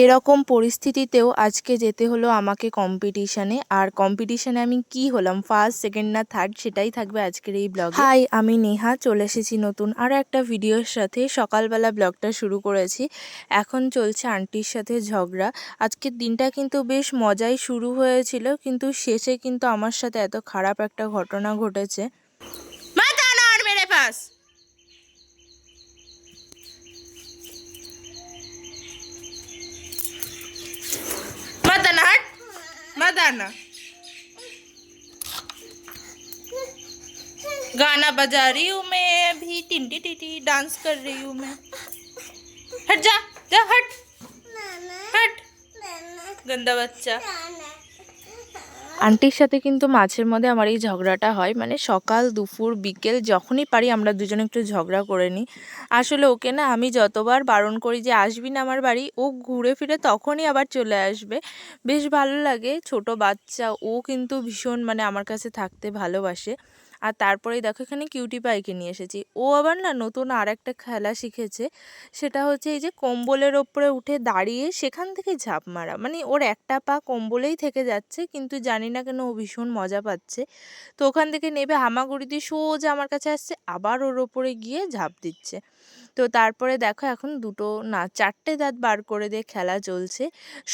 এরকম পরিস্থিতিতেও আজকে যেতে হলো আমাকে কম্পিটিশানে আর কম্পিটিশানে আমি কি হলাম? ফার্স্ট সেকেন্ড না থার্ড সেটাই থাকবে আজকের এই ব্লগ হাই আমি নেহা চলে এসেছি নতুন আর একটা ভিডিওর সাথে। সকালবেলা ব্লগটা শুরু করেছি। এখন চলছে আন্টির সাথে ঝগড়া। আজকের দিনটা কিন্তু বেশ মজাই শুরু হয়েছিল কিন্তু শেষে কিন্তু আমার সাথে এত খারাপ একটা ঘটনা ঘটেছে। मत गाना बजा रही हूँ मैं अभी टिंटी टिटी डांस कर रही हूँ मैं। हट जा जा हट। हट। गंदा बच्चा। আন্টির সাথে কিন্তু মাঝের মধ্যে আমার এই ঝগড়াটা হয়। মানে সকাল, দুপুর, বিকেল যখনই পারি আমরা দুজনে একটু ঝগড়া করে নিই। আসলে ওকে না আমি যতবার বারণ করি যে আসবি না আমার বাড়ি, ও ঘুরে ফিরে তখনই আবার চলে আসবে। বেশ ভালো লাগে। ছোট বাচ্চা, ও কিন্তু ভীষণ মানে আমার কাছে থাকতে ভালোবাসে। আর তারপরেই দেখো এখানে কিউটি পাইকে নিয়ে এসেছি। ও আবার না নতুন আর একটা খেলা শিখেছে, সেটা হচ্ছে এই যে কম্বলের ওপরে উঠে দাঁড়িয়ে সেখান থেকে ঝাঁপ মারা। মানে ওর একটা পা কম্বলেই থেকে যাচ্ছে, কিন্তু জানি না কেন ও ভীষণ মজা পাচ্ছে। তো ওখান থেকে নেবে হামাগুড়ি দিয়ে সোজা আমার কাছে আসছে, আবার ওর ওপরে গিয়ে ঝাঁপ দিচ্ছে। তো তারপরে দেখো এখন দুটো না, চারটে দাঁত বার করে দিয়ে খেলা চলছে।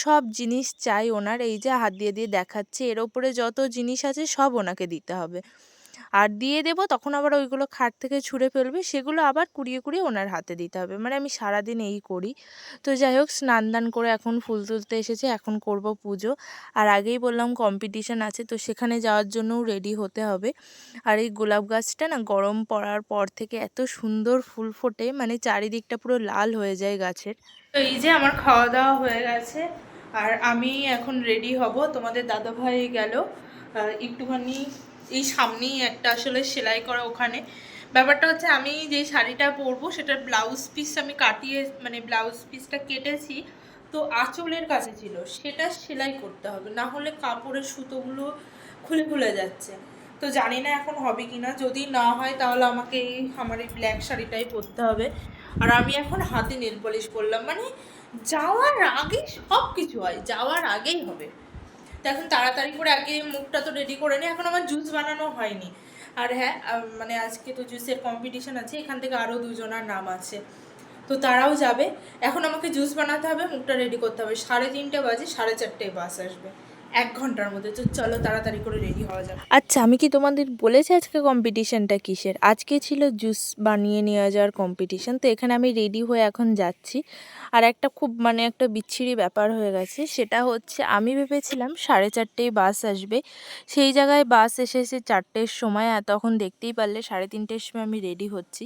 সব জিনিস চাই ওনার, এই যে হাত দিয়ে দিয়ে দেখাচ্ছে, এর ওপরে যত জিনিস আছে সব ওনাকে দিতে হবে। আর দিয়ে দেবো, তখন আবার ওইগুলো খাট থেকে ছুঁড়ে ফেলবে, সেগুলো আবার কুড়িয়ে কুড়িয়ে ওনার হাতে দিতে হবে। মানে আমি সারাদিন এই করি। তো যাই হোক, স্নান দান করে এখন ফুল তুলতে এসেছে, এখন করব পুজো। আর আগেই বললাম কম্পিটিশান আছে, তো সেখানে যাওয়ার জন্যও রেডি হতে হবে। আর এই গোলাপ গাছটা না, গরম পড়ার পর থেকে এত সুন্দর ফুল ফোটে মানে চারিদিকটা পুরো লাল হয়ে যায় গাছের। তো এই যে আমার খাওয়া দাওয়া হয়ে গেছে, আর আমি এখন রেডি হব। তোমাদের দাদা ভাই গেল একটুখানি এই সামনেই একটা আসলে সেলাই করা ওখানে। ব্যাপারটা হচ্ছে আমি যে শাড়িটা পরবো সেটার ব্লাউজ পিস আমি কাটিয়ে মানে ব্লাউজ পিসটা কেটেছি। তো আঁচলের কাছে ছিল, সেটা সেলাই করতে হবে, না হলে কাপড়ের সুতোগুলো খুলে খুলে যাচ্ছে। তো জানি না এখন হবে কি না যদি না হয় তাহলে আমাকে এই আমার এই ব্ল্যাক শাড়িটাই পরতে হবে। আর আমি এখন হাতে নেল পলিশ করলাম মানে যাওয়ার আগে সব কিছু হয়, যাওয়ার আগেই হবে। তো এখন তাড়াতাড়ি করে আগে মুখটা তো রেডি করে নিই এখন আমার জুস বানানো হয়নি। আর হ্যাঁ মানে আজকে তো জুসের কম্পিটিশন আছে, এখান থেকে আরও দুজনার নাম আছে। তো তারাও যাবে। এখন আমাকে জুস বানাতে হবে, মুখটা রেডি করতে হবে। সাড়ে তিনটে বাজে, সাড়ে চারটে বাস আসবে। এক ঘণ্টার মধ্যে। তো চলো তাড়াতাড়ি করে রেডি হওয়া যাবে আচ্ছা আমি কি তোমাদের বলেছি আজকে কম্পিটিশনটা কিসের? আজকে ছিল জুস বানিয়ে নিয়ে যাওয়ার কম্পিটিশন তো এখানে আমি রেডি হয়ে এখন যাচ্ছি। আর একটা খুব মানে একটা বিচ্ছিরি ব্যাপার হয়ে গেছে, সেটা হচ্ছে আমি ভেবেছিলাম সাড়ে চারটেই বাস আসবে। সেই জায়গায় বাস এসেছে চারটের সময়, আর তখন দেখতেই পারলে সাড়ে তিনটের সময় আমি রেডি হচ্ছি।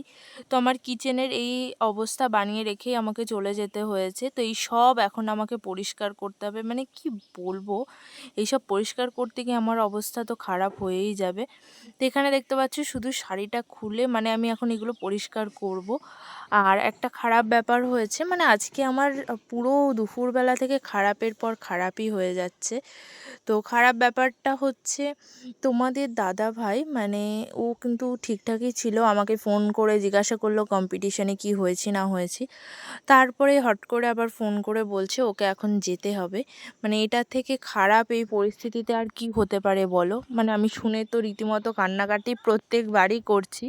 তো আমার কিচেনের এই অবস্থা বানিয়ে রেখেই আমাকে চলে যেতে হয়েছে। তো এই সব এখন আমাকে পরিষ্কার করতে হবে। মানে কি বলব? এইসব পরিষ্কার করতে গিয়ে আমার অবস্থা তো খারাপ হয়েই যাবে। তো এখানে দেখতে পাচ্ছ শুধু শাড়িটা খুলে মানে আমি এখন এগুলো পরিষ্কার করব। আর একটা খারাপ ব্যাপার হয়েছে মানে আজকে আমার পুরো দুপুরবেলা থেকে খারাপের পর খারাপই হয়ে যাচ্ছে। তো খারাপ ব্যাপারটা হচ্ছে তোমাদের দাদা ভাই মানে ও কিন্তু ঠিকঠাকই ছিল, আমাকে ফোন করে জিজ্ঞাসা করল কম্পিটিশনে কি হয়েছে, না হয়েছে। তারপরে হট করে আবার ফোন করে বলছে, ওকে এখন যেতে হবে। মানে এটা থেকে খারাপ এই পরিস্থিতিতে আর কি হতে পারে বলো? মানে আমি শুনে তো রীতিমতো কান্নাকাটি প্রত্যেকবারই করছি।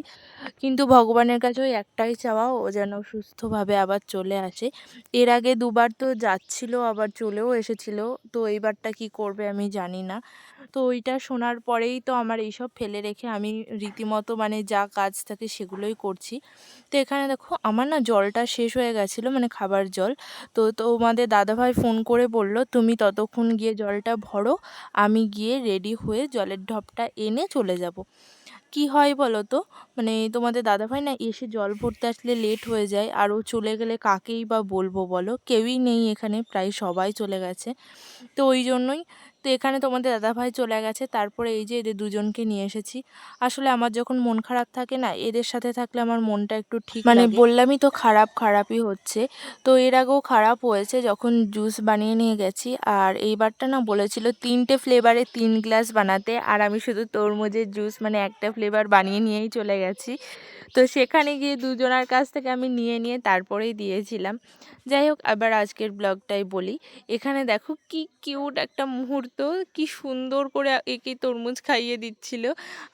কিন্তু ভগবানের কাছে ওই একটাই চাওয়া, ও যেন সুস্থভাবে আবার চলে আসে। এর আগে দুবার তো যাচ্ছিল, আবার চলেও এসেছিল। তো এইবারটা কি করবে আমি জানি না। তো ওইটা শোনার পরেই তো আমার এইসব ফেলে রেখে আমি রীতিমতো মানে যা কাজ থাকে সেগুলোই করছি। তো এখানে দেখো আমার না জলটা শেষ হয়ে গেছিল মানে খাবার জল। তো তোমাদের দাদাভাই ফোন করে বলল, তুমি ততক্ষণ গিয়ে জলটা ভরো, আমি গিয়ে রেডি হয়ে জলের ঢপটা এনে চলে যাব। কি হয় বলো তো? মানে তোমাদের দাদাভাই না এসে জল ভরতে আসলে লেট হয়ে যায়। আর ও চলে গেলে কাকেই বা বলব বলো? কেউই নেই এখানে, প্রায় সবাই চলে গেছে। তো ওই জন্যই তো এখানে তোমাদের দাদাভাই চলে গেছে। তারপরে এই যে এদের দুজনকে নিয়ে এসেছি। আসলে আমার যখন মন খারাপ থাকে না এদের সাথে থাকলে আমার মনটা একটু ঠিক মানে বললামই তো খারাপ খারাপই হচ্ছে। তো এর আগেও খারাপ হয়েছে যখন জুস বানিয়ে নিয়ে গেছি। আর এইবারটা না বলেছিল তিনটে ফ্লেভারে তিন গ্লাস বানাতে। আর আমি শুধু তরমুজের জুস মানে একটা ফ্লেভার বানিয়ে নিয়েই চলে গেছি। তো সেখানে গিয়ে দুজনার কাছ থেকে আমি নিয়ে নিয়ে তারপরেই দিয়েছিলাম। যাই হোক আবার আজকের ব্লগটাই বলি। এখানে দেখো কি কিউট একটা মুহূর্ত কি সুন্দর করে একে তরমুজ খাইয়ে দিচ্ছিল।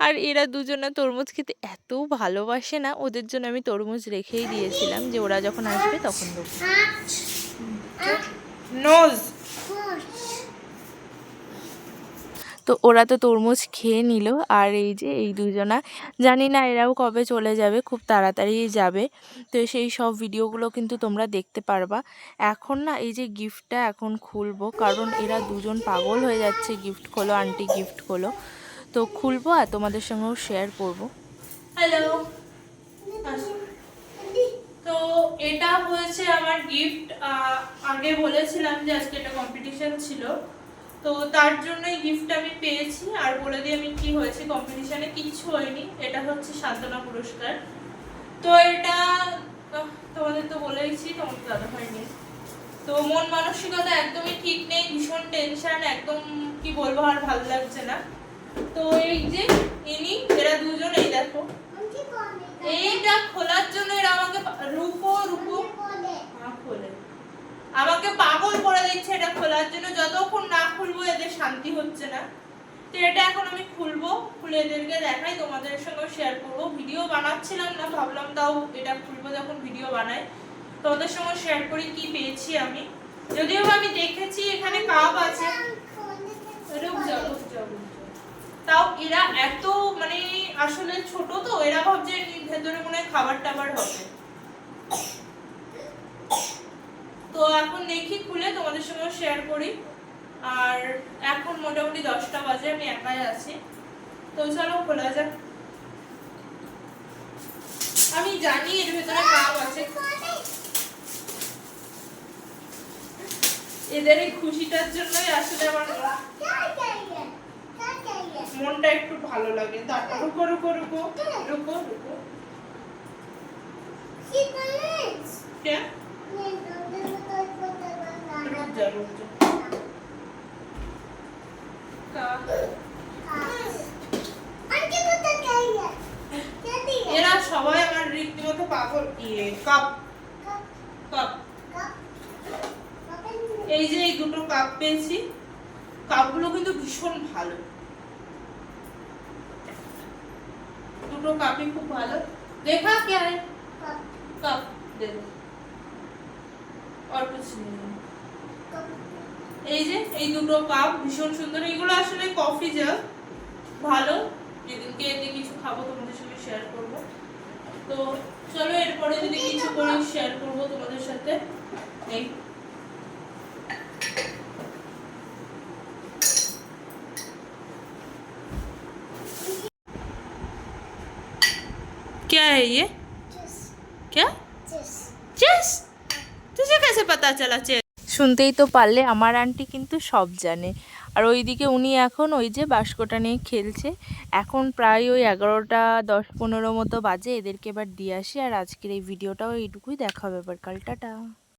আর এরা দুজনে তরমুজ খেতে এত ভালোবাসে না, ওদের জন্য আমি তরমুজ রেখেই দিয়েছিলাম যে ওরা যখন আসবে তখন দেবো। নোজ তো ওরা তো তরমুজ খেয়ে নিল। আর এই যে এই দুজনা, জানি না এরাও কবে চলে যাবে, খুব তাড়াতাড়ি যাবে। তো সেই সব ভিডিওগুলো কিন্তু তোমরা দেখতে পারবা। এখন না এই যে গিফটটা এখন খুলবো, কারণ এরা দুজন পাগল হয়ে যাচ্ছে গিফট খোলো, আন্টি গিফট খোলো। তো খুলবো আর তোমাদের সঙ্গেও শেয়ার করব। হ্যালো, তো এটা হয়েছে আমার গিফট। আগে বলেছিলাম যে আজকে একটা কম্পিটিশন ছিল। তো তার জন্যই গিফট আমি পেয়েছি আর বলে দিই আমি কি হয়েছে কম্পিটিশনে কিচ্ছু হয়নি। এটা হচ্ছে সান্ত্বনা পুরস্কার। তো এটা তোমাদের তো বলেইছি তোমার দাদা হয়নি। তো মন মানসিকতা একদমই ঠিক নেই ভীষণ টেনশন একদম কি বলব আর ভালো লাগছে না। তো এই যে ইনি এরা দুজন এই দেখো। এইটা খোলার জন্য এরা আমাকে রূপো রূপো। হ্যাঁ, খোলে। আমাকে পাগল করে দিচ্ছে এটা খোলার জন্য। যতক্ষণ না খুলবো, এদের শান্তি হচ্ছে না। তো এটা এখন আমি খুলবো, খুলে এদেরকে দেখাই, তোমাদের সঙ্গে শেয়ার করব। ভিডিও বানাচ্ছিলাম না, ভাবলাম তাও এটা খুলবো যখন ভিডিও বানাই। তোমাদের সঙ্গে শেয়ার করি কি পেয়েছি আমি। যদিও আমি দেখেছি, এখানে কাপ আছে। তাও এরা এত মানে আসলে ছোট তো, এরা ভাবছে ভেতরে মনে হয় খাবার টাবার হবে। তো এখন দেখি খুলে তোমাদের সঙ্গে শেয়ার করি। আর এখন মোটামুটি দশটা বাজে আমি একাই আছি। তো চলো খোলা যাক। আমি জানি এর ভেতরে কাপ আছে। এদের এই খুশিটার জন্যই আসলে আমার মনটা একটু ভালো লাগে। তারপর রুকো রুকো রুকো রুকো রুকো। কে? এরা সবাই আমার রীতিমতো পাগল ইয়ে কাপ কাপ এই যে এই দুটো কাপ পেয়েছি কাপগুলো কিন্তু ভীষণ ভালো দুটো কাপই খুব ভালো দেখা কে है कप दे दो और कुछ नहीं এই যে এই দুটো কাপ ভীষণ সুন্দর এগুলো আসলে কফি জাগ ভালো যেদিনকে এতে কিছু খাবো তোমাদের সঙ্গে শেয়ার করব তো চলো এরপরে যদি কিছু করে শেয়ার করব তোমাদের সাথে এই क्या है ये क्या चेस तुझे कैसे पता चला चेस শুনতেই তো পারলে, আমার আন্টি কিন্তু সব জানে। আর ওইদিকে উনি এখন ওই যে বাস্কটা নিয়ে খেলছে। এখন প্রায় ওই এগারোটা দশ পনেরো মতো বাজে, এদেরকে এবার দিয়ে আসি। আর আজকের এই ভিডিওটাও এইটুকুই দেখাবে হবে এবার কাল, টাটা।